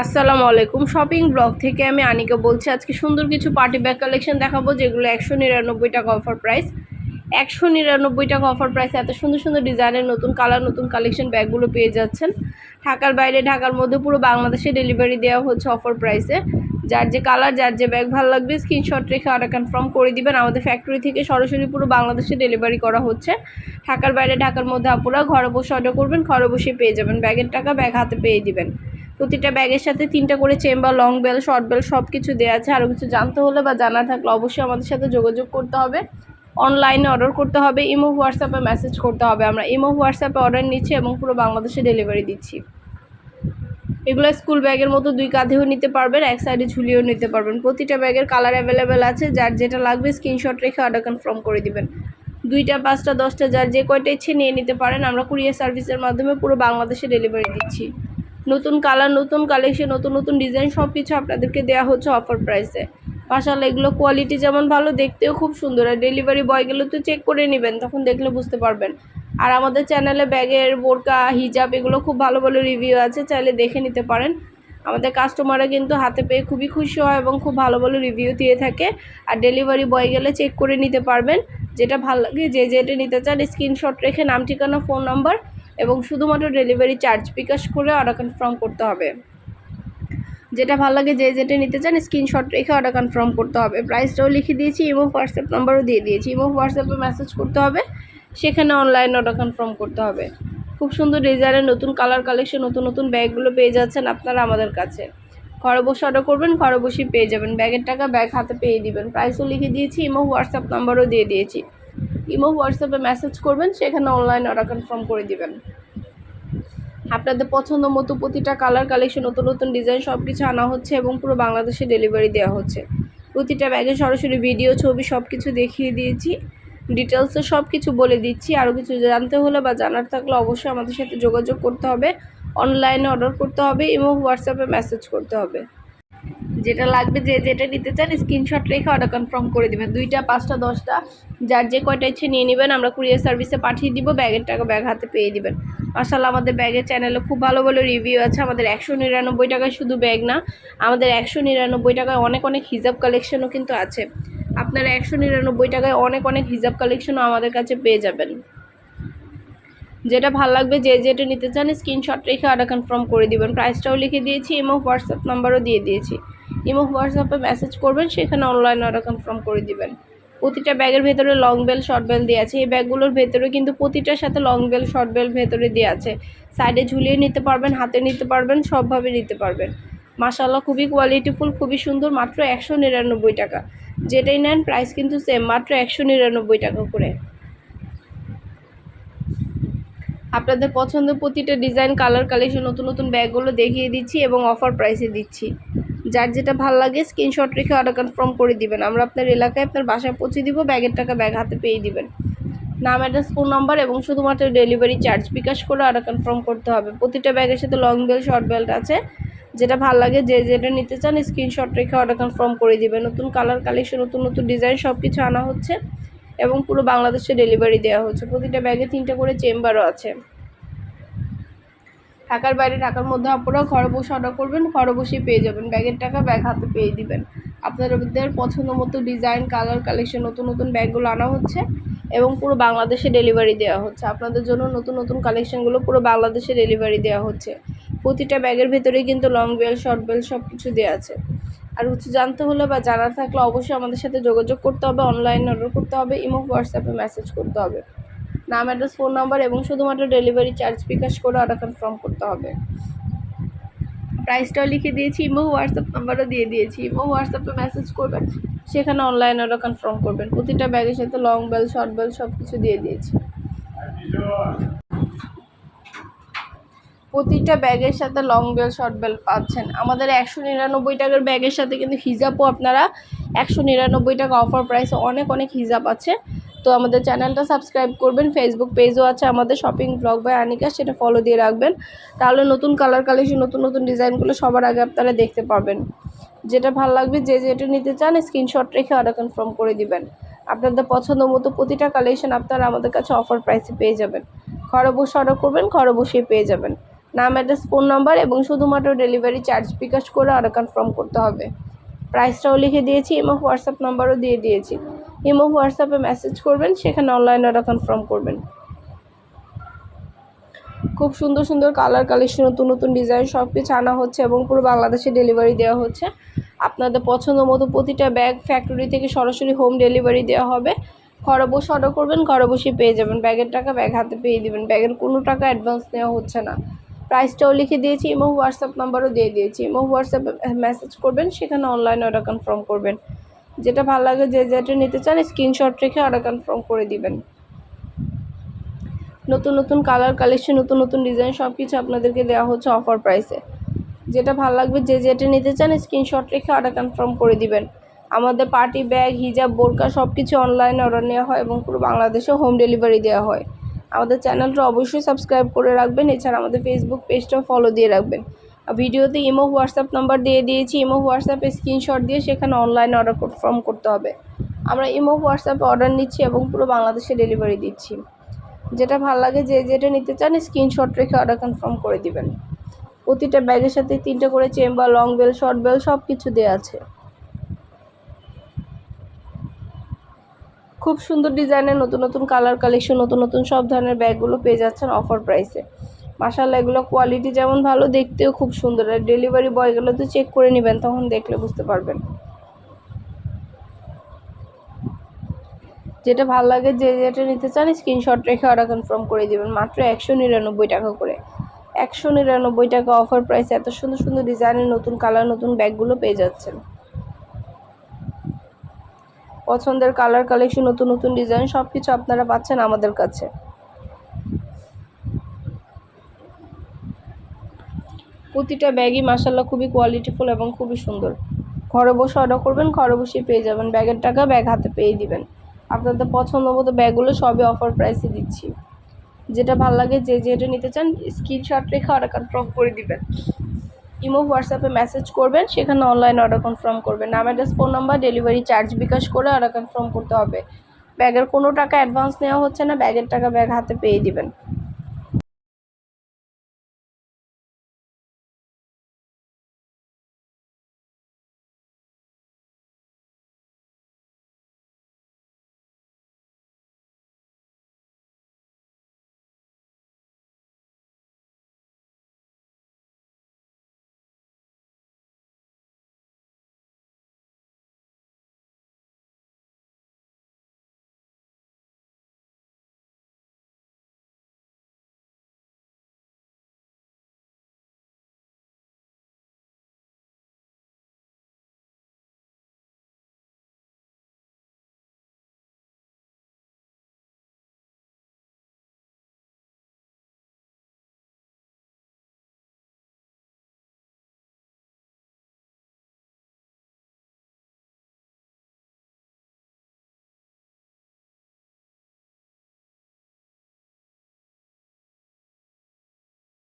আসসালামু আলাইকুম। Shopping blog থেকে আমি আনিকা বলছি, আজকে সুন্দর কিছু পার্টি ব্যাগ কালেকশন দেখাবো, যেগুলো একশো নিরানব্বই টাকা অফার প্রাইস একশো নিরানব্বই টাকা অফার প্রাইসে এত সুন্দর সুন্দর ডিজাইনের নতুন কালার নতুন কালেকশন ব্যাগগুলো পেয়ে যাচ্ছেন। ঢাকার বাইরে, ঢাকার মধ্যে পুরো বাংলাদেশে ডেলিভারি দেওয়া হচ্ছে অফার প্রাইসে যার যে কালার যার যে ব্যাগ ভালো লাগবে স্ক্রিনশট রেখে অর্ডার কনফার্ম করে দিবেন। আমাদের ফ্যাক্টরি থেকে সরাসরি পুরো বাংলাদেশে ডেলিভারি করা হচ্ছে। ঢাকার বাইরে, ঢাকার মধ্যে আপুরা ঘরে বসে অর্ডার করবেন, ঘরে বসে পেয়ে যাবেন। ব্যাগের টাকা ব্যাগ হাতে পেয়ে দিবেন। প্রতিটা ব্যাগের সাথে তিনটা করে chamber long belt short belt সব কিছু দেওয়া আছে। আরও কিছু জানতে হলে বা জানা থাকলে অবশ্যই আমাদের সাথে যোগাযোগ করতে হবে। অনলাইনে অর্ডার করতে হবে ইমো হোয়াটসঅ্যাপে মেসেজ করতে হবে। আমরা ইমো হোয়াটসঅ্যাপে অর্ডার নিচ্ছি এবং পুরো বাংলাদেশে ডেলিভারি দিচ্ছি। এগুলো স্কুল ব্যাগের মতো দুই কাঁধেও নিতে পারবেন, এক সাইডে ঝুলিয়েও নিতে পারবেন। প্রতিটা ব্যাগের কালার অ্যাভেলেবেল আছে, যার যেটা লাগবে স্ক্রিনশট রেখে অর্ডার কনফার্ম করে দিবেন। দুইটা, পাঁচটা, দশটা, যার যে কয়টা ইচ্ছে নিয়ে নিতে পারেন, আমরা কুরিয়ার সার্ভিসের মাধ্যমে পুরো বাংলাদেশে ডেলিভারি দিচ্ছি। নতুন কালার নতুন কালেকশন নতুন নতুন ডিজাইন সব কিছু আপনাদেরকে দেওয়া হচ্ছে অফার প্রাইসে মাসাল্লাহ এগুলো কোয়ালিটি যেমন ভালো, দেখতেও খুব সুন্দর। আর ডেলিভারি বয়গুলো তো চেক করে নেবেন, তখন দেখলে বুঝতে পারবেন। আর আমাদের চ্যানেলে ব্যাগের বোরকা হিজাব এগুলো খুব ভালো ভালো রিভিউ আছে, চাইলে দেখে নিতে পারেন। আমাদের কাস্টমাররা কিন্তু হাতে পেয়ে খুবই খুশি হয় এবং খুব ভালো ভালো রিভিউ দিয়ে থাকে। আর ডেলিভারি বয় গেলে চেক করে নিতে পারবেন। যেটা ভালো লাগে, যে যেটা নিতে চান স্ক্রিনশট রেখে নাম, ঠিকানা ফোন নাম্বার এবং শুধুমাত্র ডেলিভারি চার্জ বিকাশ করে অর্ডার কনফার্ম করতে হবে। যেটা ভালো লাগে যে যেটা নিতে চান, স্ক্রিনশট রেখে অর্ডার কনফার্ম করতে হবে। প্রাইসটাও লিখে দিয়েছি এবং হোয়াটসঅ্যাপ নাম্বারও দিয়ে দিয়েছি এবং হোয়াটসঅ্যাপে মেসেজ করতে হবে, সেখানে অনলাইন অর্ডার কনফার্ম করতে হবে। খুব সুন্দর ডিজাইনের নতুন কালার কালেকশন, নতুন নতুন ব্যাগগুলো পেয়ে যাচ্ছেন আপনারা আমাদের কাছে। ঘরে বসে অর্ডার করবেন, ঘরে বসেই পেয়ে যাবেন। ব্যাগের টাকা ব্যাগ হাতে পেয়ে দিবেন। প্রাইসও লিখে দিয়েছি এবং হোয়াটসঅ্যাপ নাম্বারও দিয়ে দিয়েছি। ইমো, হোয়াটসঅ্যাপে মেসেজ করবেন, সেখানে অনলাইন অর্ডার কনফার্ম করে দিবেন। আপনাদের পছন্দ মতো প্রতিটা কালার কালেকশন নতুন নতুন ডিজাইন সব কিছু আনা হচ্ছে এবং পুরো বাংলাদেশে ডেলিভারি দেওয়া হচ্ছে। প্রতিটা ব্যাগে সরাসরি ভিডিও ছবি সব কিছু দেখিয়ে দিয়েছি। ডিটেলসে সব কিছু বলে দিচ্ছি। আরও কিছু জানতে হলে বা জানার থাকলে অবশ্যই আমাদের সাথে যোগাযোগ করতে হবে। অনলাইনে অর্ডার করতে হবে এবং হোয়াটসঅ্যাপে মেসেজ করতে হবে। যেটা লাগবে যে যেটা নিতে চান স্ক্রিনশট রেখে অর্ডার কনফার্ম করে দেবেন। দুইটা, পাঁচটা, দশটা, যার যে কয়টা ইচ্ছে নিয়ে নেবেন, আমরা কুরিয়ার সার্ভিসে পাঠিয়ে দিব ব্যাগের টাকা ব্যাগ হাতে পেয়ে দিবেন। মাসাল্লাহ আমাদের ব্যাগের চ্যানেলে খুব ভালো ভালো রিভিউ আছে। আমাদের একশো নিরানব্বই টাকায় শুধু ব্যাগ না, আমাদের একশো নিরানব্বই টাকায় অনেক অনেক হিজাব কালেকশনও কিন্তু আছে। আপনারা একশো নিরানব্বই টাকায় অনেক অনেক হিজাব কালেকশনও আমাদের কাছে পেয়ে যাবেন। যেটা ভালো লাগবে, যে যেটা নিতে চান স্ক্রিনশট রেখে অর্ডার কনফার্ম করে দিবেন। প্রাইসটাও লিখে দিয়েছি এবং হোয়াটসঅ্যাপ নাম্বারও দিয়ে দিয়েছি। এবং হোয়াটসঅ্যাপে মেসেজ করবেন, সেখানে অনলাইন অর্ডার কনফার্ম করে দিবেন। প্রতিটা ব্যাগের ভেতরে লং বেল শর্ট বেল দেওয়া আছে। এই ব্যাগগুলোর ভেতরে কিন্তু প্রতিটার সাথে লং বেল শর্ট বেল ভেতরে দেওয়া আছে। সাইডে ঝুলিয়ে নিতে পারবেন, হাতে নিতে পারবেন, সবভাবে নিতে পারবেন। মাসাল্লাহ খুবই কোয়ালিটিফুল খুবই সুন্দর, মাত্র একশো নিরানব্বই টাকা। যেটাই নেন প্রাইস কিন্তু সেম মাত্র একশো নিরানব্বই টাকা করে। আপনাদের পছন্দ প্রতিটা ডিজাইন কালার কালেকশন নতুন নতুন ব্যাগগুলো দেখিয়ে দিচ্ছি এবং অফার প্রাইসে দিচ্ছি। যার যেটা ভালো লাগে স্ক্রিনশট রেখে অর্ডার কনফার্ম করে দিবেন। আমরা আপনার এলাকায় আপনার বাসায় পৌঁছে দিব, ব্যাগের টাকা ব্যাগ হাতে পেয়ে দিবেন। নাম অ্যাড্রেস ফোন নাম্বার এবং শুধুমাত্র ডেলিভারি চার্জ বিকাশ করে অর্ডার কনফার্ম করতে হবে। প্রতিটা ব্যাগের সাথে লং বেল শর্ট বেল্ট আছে। যেটা ভালো লাগে, যে যেটা নিতে চান স্ক্রিনশট রেখে অর্ডার কনফার্ম করে দিবেন। নতুন কালার কালেকশন নতুন নতুন ডিজাইন সব কিছু আনা হচ্ছে। এবং পুরো বাংলাদেশে ডেলিভারি দেওয়া হচ্ছে। প্রতিটা ব্যাগে তিনটা করে চেম্বারও আছে। ঢাকার বাইরে, ঢাকার মধ্যে আপনারা ঘরে বসে অর্ডার করবেন, ঘরে বসেই পেয়ে যাবেন। ব্যাগের টাকা ব্যাগ হাতে পেয়ে দিবেন। আপনাদের পছন্দ মতো ডিজাইন কালার কালেকশন নতুন নতুন ব্যাগগুলো আনা হচ্ছে এবং পুরো বাংলাদেশে ডেলিভারি দেওয়া হচ্ছে। আপনাদের জন্য নতুন নতুন কালেকশনগুলো পুরো বাংলাদেশে ডেলিভারি দেওয়া হচ্ছে। প্রতিটা ব্যাগের ভেতরে কিন্তু লং বেল শর্ট বেল সব কিছু দেওয়া আছে। আর হচ্ছে জানতে হলে বা জানার থাকলে অবশ্যই আমাদের সাথে যোগাযোগ করতে হবে অনলাইন অর্ডার করতে হবে, ইমো হোয়াটসঅ্যাপে মেসেজ করতে হবে। নাম অ্যাড্রেস ফোন নাম্বার এবং শুধুমাত্র ডেলিভারি চার্জ বিকাশ করে অর্ডার কনফার্ম করতে হবে। প্রাইসটাও লিখে দিয়েছি, ইমো হোয়াটসঅ্যাপ নাম্বারও দিয়ে দিয়েছি। ইমো হোয়াটসঅ্যাপে মেসেজ করবেন, সেখানে অনলাইন অর্ডার কনফার্ম করবেন। প্রতিটা ব্যাগের সাথে লং বেল শর্ট বেল সব কিছু দিয়ে দিয়েছি। প্রতিটা ব্যাগের সাথে লং বেল শর্ট বেল পাচ্ছেন। আমাদের একশো নিরানব্বই টাকার ব্যাগের সাথে কিন্তু হিজাবও আপনারা একশো নিরানব্বই টাকা অফার প্রাইসে অনেক অনেক হিজাব আছে। তো আমাদের চ্যানেলটা সাবস্ক্রাইব করবেন ফেসবুক পেজও আছে আমাদের শপিং ব্লগ বাই আনিকা সেটা ফলো দিয়ে রাখবেন। তাহলে নতুন কালার কালেকশন নতুন নতুন ডিজাইনগুলো সবার আগে আপনারা দেখতে পাবেন। যেটা ভালো লাগবে, যে যেটা নিতে চান স্ক্রিনশট রেখে অর্ডার কনফার্ম করে দিবেন। আপনাদের পছন্দ মতো প্রতিটা কালেকশন আপনারা আমাদের কাছে অফার প্রাইসে পেয়ে যাবেন। ঘরে বসে অর্ডার করবেন, ঘরে বসেই পেয়ে যাবেন। নাম অ্যাড্রেস, ফোন নাম্বার এবং শুধুমাত্র ডেলিভারি চার্জ বিকাশ করে অর্ডার কনফার্ম করতে হবে। প্রাইসটাও লিখে দিয়েছি এবং হোয়াটসঅ্যাপ নাম্বারও দিয়ে দিয়েছি। ইমো, হোয়াটসঅ্যাপে মেসেজ করবেন, সেখানে অনলাইন অর্ডার কনফার্ম করবেন। খুব সুন্দর সুন্দর কালার কালেকশন নতুন নতুন ডিজাইন সব কিছু আনা হচ্ছে এবং পুরো বাংলাদেশে ডেলিভারি দেওয়া হচ্ছে। আপনাদের পছন্দ মতো প্রতিটা ব্যাগ ফ্যাক্টরি থেকে সরাসরি হোম ডেলিভারি দেওয়া হবে। ঘরে বসে অর্ডার করবেন, ঘরে বসে পেয়ে যাবেন। ব্যাগের টাকা ব্যাগ হাতে পেয়ে দেবেন। ব্যাগের কোনো টাকা অ্যাডভান্স নেওয়া হচ্ছে না। প্রাইসটাও লিখে দিয়েছি ইমো হোয়াটসঅ্যাপ নাম্বারও দিয়ে দিয়েছি ইমো হোয়াটসঅ্যাপে মেসেজ করবেন, সেখানে অনলাইন অর্ডার কনফার্ম করবেন। যেটা ভালো লাগে, যে যেটা নিতে চান স্ক্রিনশট রেখে অর্ডার কনফার্ম করে দিবেন। নতুন নতুন কালার কালেকশন নতুন নতুন ডিজাইন সব কিছু আপনাদেরকে দেওয়া হচ্ছে অফার প্রাইসে যেটা ভালো লাগবে, যে যেটা নিতে চান স্ক্রিনশট রেখে অর্ডার কনফার্ম করে দিবেন। আমাদের পার্টি ব্যাগ হিজাব বোরকা সব কিছু অনলাইনে অর্ডার নেওয়া হয়, এবং পুরো বাংলাদেশে হোম ডেলিভারি দেওয়া হয়। আমাদের চ্যানেলটা অবশ্যই সাবস্ক্রাইব করে রাখবেন, এছাড়া আমাদের ফেসবুক পেজটাও ফলো দিয়ে রাখবেন। ভিডিওতে ইমো হোয়াটসঅ্যাপ নাম্বার দিয়ে দিয়েছি, ইমো হোয়াটসঅ্যাপে স্ক্রিনশট দিয়ে সেখানে অনলাইনে অর্ডার কনফার্ম করতে হবে। আমরা ইমো হোয়াটসঅ্যাপে অর্ডার নিচ্ছি এবং পুরো বাংলাদেশে ডেলিভারি দিচ্ছি। যেটা ভালো লাগে, যে যেটা নিতে চান স্ক্রিনশট রেখে অর্ডার কনফার্ম করে দিবেন। প্রতিটা ব্যাগের সাথে তিনটে করে chamber long belt short belt সব কিছু দেওয়া আছে। খুব সুন্দর ডিজাইনের, নতুন নতুন কালার কালেকশন নতুন নতুন সব ধরনের ব্যাগগুলো পেয়ে যাচ্ছেন অফার প্রাইসে মাসাল্লাহ এগুলো কোয়ালিটি যেমন ভালো, দেখতেও খুব সুন্দর। আর ডেলিভারি বয়গুলো তো চেক করে নেবেন, তখন দেখলে বুঝতে পারবেন। যেটা ভালো লাগে, যে যেটা নিতে চান স্ক্রিনশট রেখে অর্ডার কনফার্ম করে দিবেন। মাত্র একশো নিরানব্বই টাকা করে। একশো নিরানব্বই টাকা অফার প্রাইস এত সুন্দর সুন্দর ডিজাইনের নতুন কালার নতুন ব্যাগগুলো পেয়ে যাচ্ছেন। পছন্দের কালার কালেকশন নতুন নতুন ডিজাইন সব কিছু আপনারা পাচ্ছেন আমাদের কাছে। প্রতিটা ব্যাগই মাসাল্লাহ খুবই কোয়ালিটিফুল এবং খুবই সুন্দর। ঘরে বসে অর্ডার করবেন, ঘরে বসে পেয়ে যাবেন। ব্যাগের টাকা ব্যাগ হাতে পেয়ে দিবেন। আপনাদের পছন্দ মতো ব্যাগগুলো সবই অফার প্রাইসে দিচ্ছি। যেটা ভালো লাগে যে যেটা নিতে চান স্ক্রিনশট রেখে অর্ডার কনফার্ম করে দিবেন। ইমো, হোয়াটসঅ্যাপে মেসেজ করবেন, সেখানে অনলাইন অর্ডার কনফার্ম করবেন। নাম address phone number delivery charge bKash করে অর্ডার কনফার্ম করতে হবে। ব্যাগের কোনো টাকা অ্যাডভান্স নেওয়া হচ্ছে না, ব্যাগের টাকা ব্যাগ হাতে পেয়ে দিবেন।